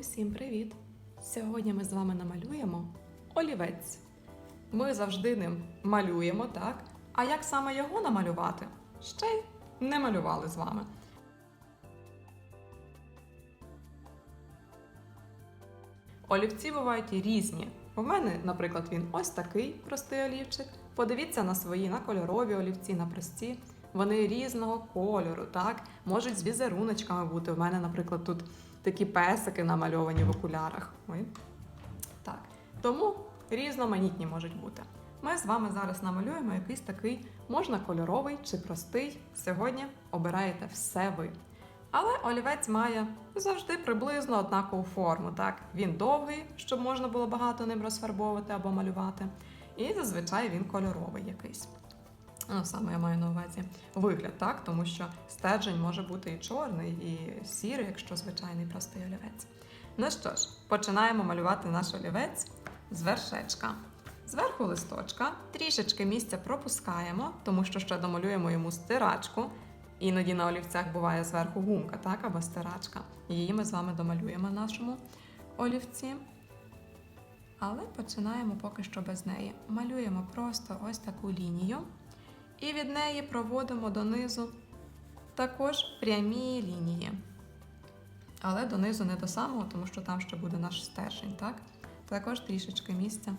Усім привіт! Сьогодні ми з вами намалюємо олівець. Ми завжди ним малюємо, так? А як саме його намалювати? Ще й не малювали з вами. Олівці бувають і різні. У мене, наприклад, він ось такий простий олівчик. Подивіться на свої, на кольорові олівці, на прості. Вони різного кольору, так? Можуть з візеруночками бути. У мене, наприклад, тут такі песики намальовані в окулярах. Ой. Так. Тому різноманітні можуть бути. Ми з вами зараз намалюємо якийсь такий, можна кольоровий чи простий. Сьогодні обираєте все ви. Але олівець має завжди приблизно однакову форму. Так? Він довгий, щоб можна було багато ним розфарбовувати або малювати. І зазвичай він кольоровий якийсь. Ну, саме я маю на увазі вигляд, так? Тому що стержень може бути і чорний, і сірий, якщо звичайний простий олівець. Ну що ж, починаємо малювати наш олівець з вершечка. Зверху листочка трішечки місця пропускаємо, тому що ще домалюємо йому стирачку. Іноді на олівцях буває зверху гумка, так, або стирачка. Її ми з вами домалюємо на нашому олівці. Але починаємо поки що без неї. Малюємо просто ось таку лінію. І від неї проводимо донизу також прямі лінії. Але донизу не до самого, тому що там ще буде наш стержень, так? Також трішечки місця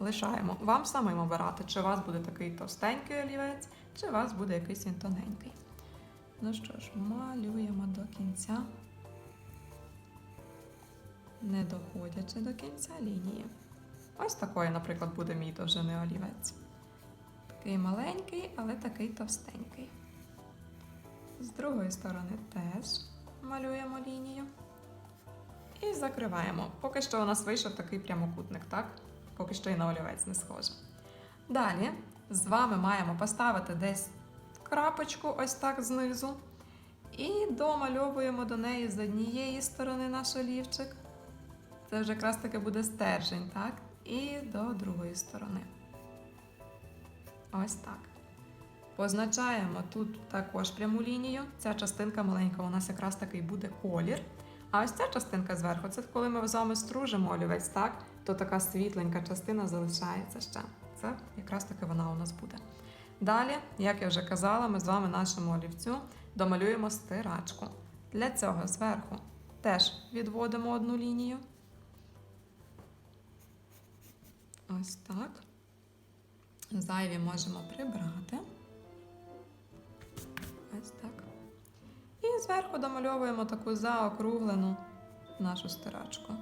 лишаємо. Вам самим обирати, чи у вас буде такий товстенький олівець, чи у вас буде якийсь він тоненький. Ну що ж, малюємо до кінця, не доходячи до кінця лінії. Ось такий, наприклад, буде мій довжини олівець. Такий маленький, але такий товстенький. З другої сторони теж малюємо лінію. І закриваємо. Поки що у нас вийшов такий прямокутник, так? Поки що і на олівець не схоже. Далі з вами маємо поставити десь крапочку ось так знизу. І домальовуємо до неї з однієї сторони наш олівчик. Це вже якраз таки буде стержень, так? І до другої сторони. Ось так. Позначаємо тут також пряму лінію. Ця частинка маленька у нас якраз такий буде колір. А ось ця частинка зверху, це коли ми з вами стружимо олівець, так, то така світленька частина залишається ще. Це якраз таки вона у нас буде. Далі, як я вже казала, ми з вами нашому олівцю домалюємо стирачку. Для цього зверху теж відводимо одну лінію. Ось так. Зайві можемо прибрати. Ось так. І зверху домальовуємо таку заокруглену нашу стирачку.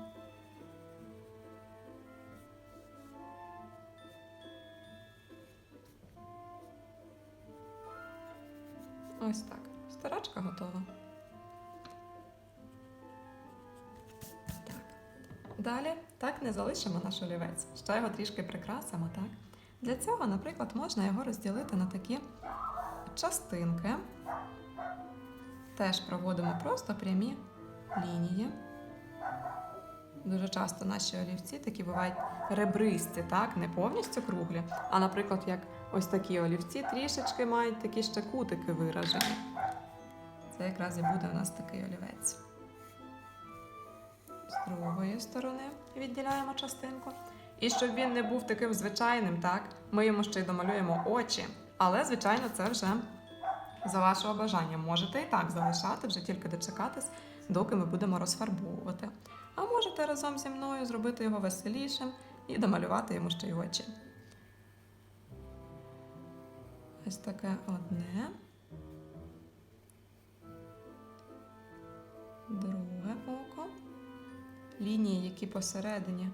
Ось так. Стирачка готова. Так. Далі так не залишимо наш олівець. Ще його трішки прикрасимо, так? Для цього, наприклад, можна його розділити на такі частинки. Теж проводимо просто прямі лінії. Дуже часто наші олівці такі бувають ребристі, так? не повністю круглі, а, наприклад, як ось такі олівці трішечки мають такі ще кутики виражені. Це якраз і буде у нас такий олівець. З другої сторони відділяємо частинку. І щоб він не був таким звичайним, так, ми йому ще й домалюємо очі. Але, звичайно, це вже за вашого бажання. Можете і так залишати, вже тільки дочекатись, доки ми будемо розфарбовувати. А можете разом зі мною зробити його веселішим і домалювати йому ще й очі. Ось таке одне. Друге око. Лінії, які посередині,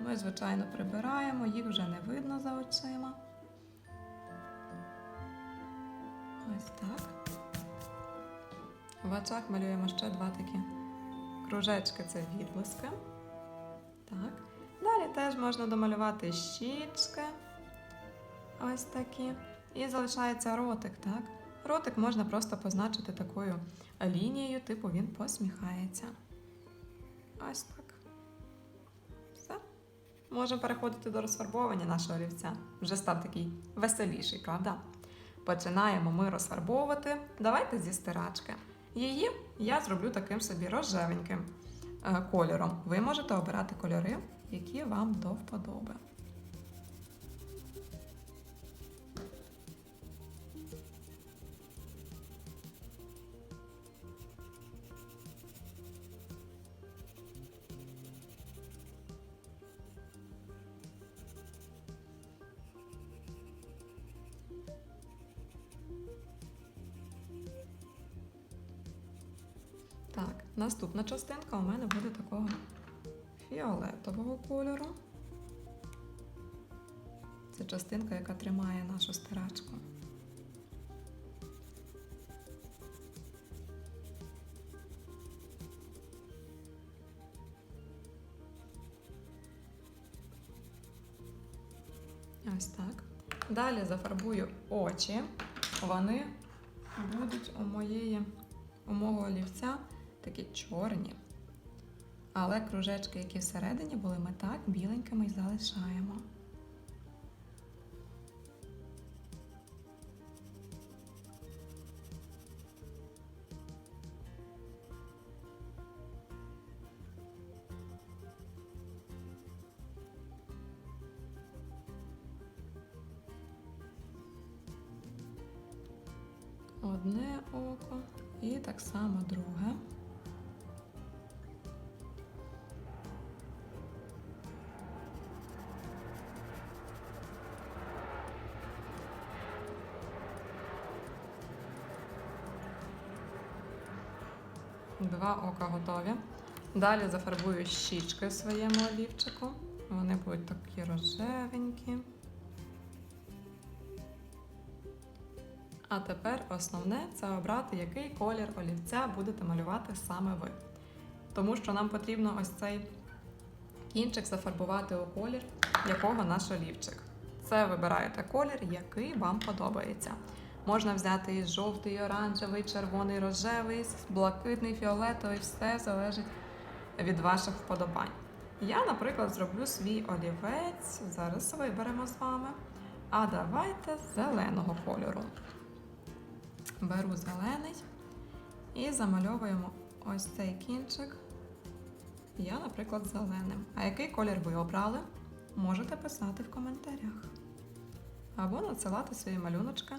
ми, звичайно, прибираємо, їх вже не видно за очима. Ось так. В очах малюємо ще два такі кружечки це відблиски. Так. Далі теж можна домалювати щічки. Ось такі. І залишається ротик, так? Ротик можна просто позначити такою лінією, типу він посміхається. Ось так. Можемо переходити до розфарбовування нашого олівця. Вже став такий веселіший, правда? Починаємо ми розфарбовувати. Давайте зі стирачки. Її я зроблю таким собі рожевеньким е, кольором. Ви можете обирати кольори, які вам до вподоби. Наступна частинка у мене буде такого фіолетового кольору. Це частинка, яка тримає нашу стирачку. Ось так. Далі зафарбую очі. Вони будуть у моєї у мого олівця такі чорні. Але кружечки, які всередині були, ми так біленькими й залишаємо. Одне око і так само друге. Два ока готові. Далі зафарбую щічки своєму олівчику. Вони будуть такі рожевенькі. А тепер основне це обрати, який колір олівця будете малювати саме ви. Тому що нам потрібно ось цей кінчик зафарбувати у колір, якого наш олівчик. Це вибираєте колір, який вам подобається. Можна взяти і жовтий, і оранжевий, червоний, рожевий, блакитний, фіолетовий, все залежить від ваших вподобань. Я, наприклад, зроблю свій олівець. Зараз виберемо з вами. А давайте зеленого кольору. Беру зелений і замальовуємо ось цей кінчик. Я, наприклад, зеленим. А який колір ви обрали? Можете писати в коментарях. Або надсилати свої малюночки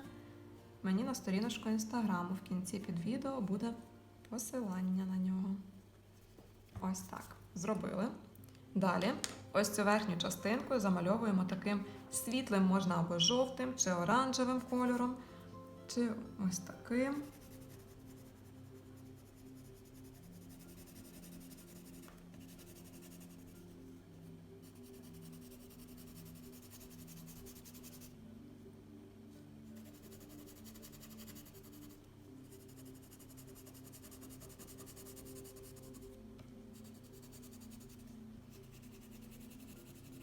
мені на сторіночку інстаграму. В кінці під відео буде посилання на нього. Ось так. Зробили. Далі, ось цю верхню частинку замальовуємо таким світлим, можна або жовтим чи оранжевим кольором, чи ось таким.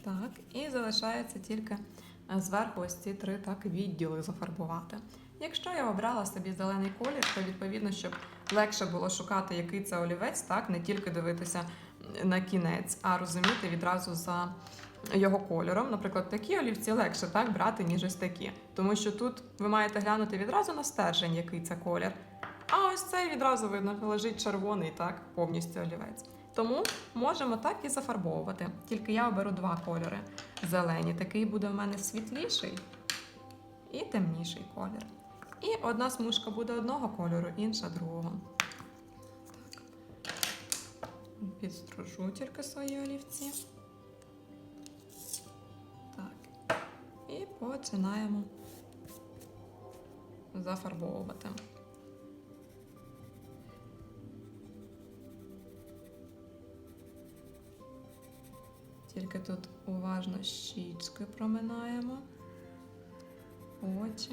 Так, і залишається тільки е, зверху ось ці три так відділи зафарбувати. Якщо я обрала собі зелений колір, то відповідно, щоб легше було шукати, який це олівець, так не тільки дивитися на кінець, а розуміти відразу за його кольором. Наприклад, такі олівці легше так брати, ніж ось такі. Тому що тут ви маєте глянути відразу на стержень, який це колір. А ось цей відразу видно, лежить червоний, так, повністю олівець. Тому можемо так і зафарбовувати. Тільки я оберу два кольори. Зелені, такий буде в мене світліший і темніший колір. І одна смужка буде одного кольору, інша другого. Так. Підстружу тільки свої олівці. Так. І починаємо зафарбовувати. Тільки тут уважно щічки проминаємо, очі.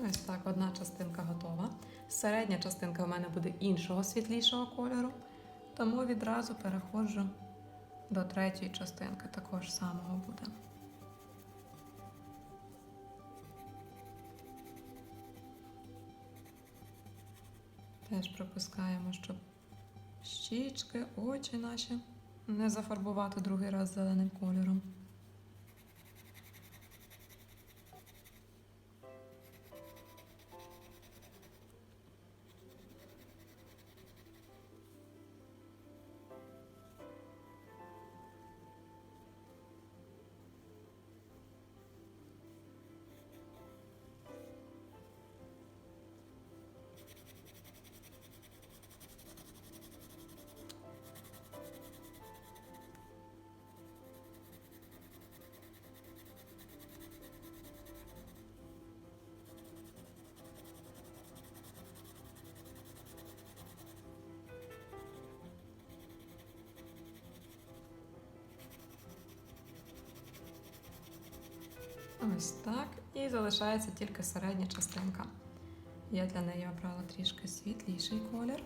Ось так, одна частинка готова. Середня частинка в мене буде іншого світлішого кольору, тому відразу переходжу до третьої частинки, також самого буде. Теж пропускаємо, щоб щічки, очі наші не зафарбувати другий раз зеленим кольором. Ось так. І залишається тільки середня частинка. Я для неї обрала трішки світліший колір,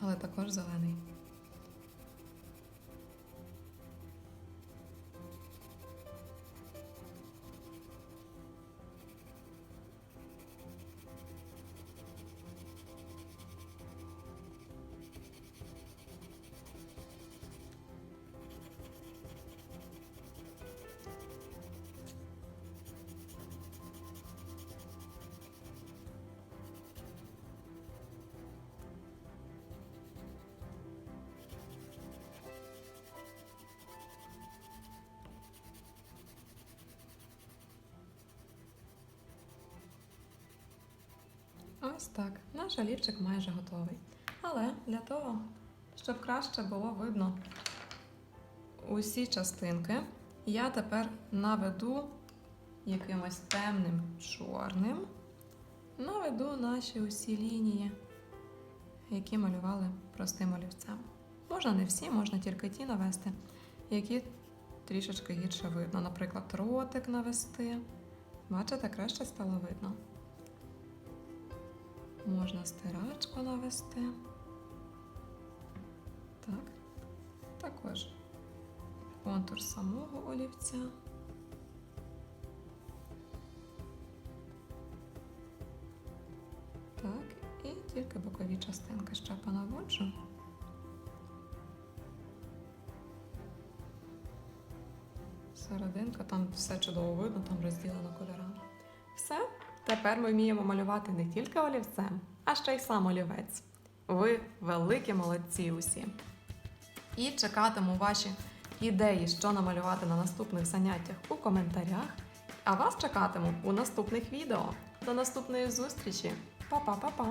але також зелений. Ось так. Наш олівчик майже готовий. Але для того, щоб краще було видно усі частинки, я тепер наведу якимось темним чорним, наведу наші усі лінії, які малювали простим олівцем. Можна не всі, можна тільки ті навести, які трішечки гірше видно. Наприклад, ротик навести. Бачите, краще стало видно. Можна стирачку навести. Так. Також контур самого олівця. Так, і тільки бокові частинки ще понаводжу. Серединка, там все чудово видно, там розділено кольорами. Все, тепер ми вміємо малювати не тільки олівцем, а ще й сам олівець. Ви великі молодці усі. І чекатиму ваші ідеї, що намалювати на наступних заняттях у коментарях. А вас чекатиму у наступних відео. До наступної зустрічі! Па-па-па-па!